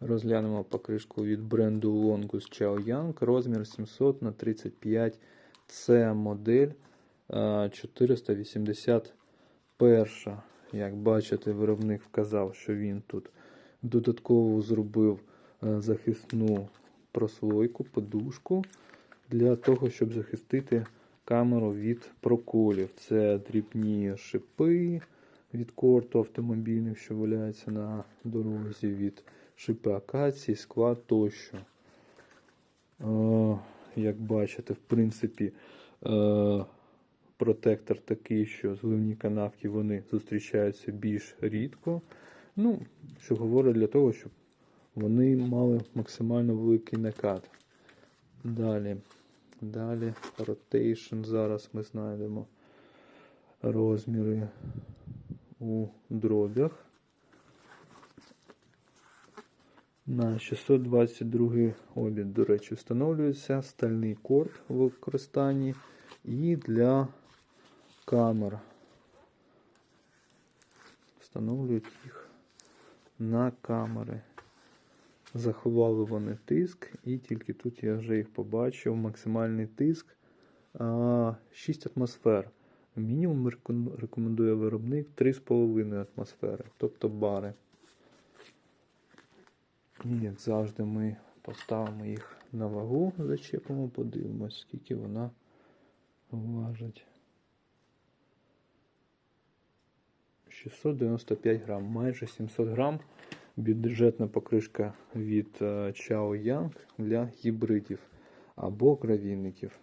Розглянемо покришку від бренду Longus Chao Yang, розмір 700 на 35 Це модель е, 481. Як бачите, виробник вказав, що він тут додатково зробив е, захисну прослойку, подушку для того, щоб захистити камеру від проколів. Це дрібні шипи від корту автомобільних, що валяються на дорозі, від шипи акації, скла тощо. Е, як бачите, в принципі, е, протектор такий, що зливні канавки вони зустрічаються більш рідко. Ну, що говорить для того, щоб вони мали максимально великий накат. Далі. Далі rotation. Зараз ми знайдемо розміри у дробях. На 622 обід, до речі, встановлюється стальний корд в використанні і для камер. Встановлюють їх на камери. Заховали вони тиск, і тільки тут я вже їх побачив. Максимальний тиск 6 атмосфер. Мінімум рекомендує виробник 3,5 атмосфери, тобто бари. І як завжди, ми поставимо їх на вагу, зачепимо, подивимось, скільки вона важить. 695 грам, майже 700 грам. Бюджетна покришка від е, Chao Yang для гібридів або гравійників.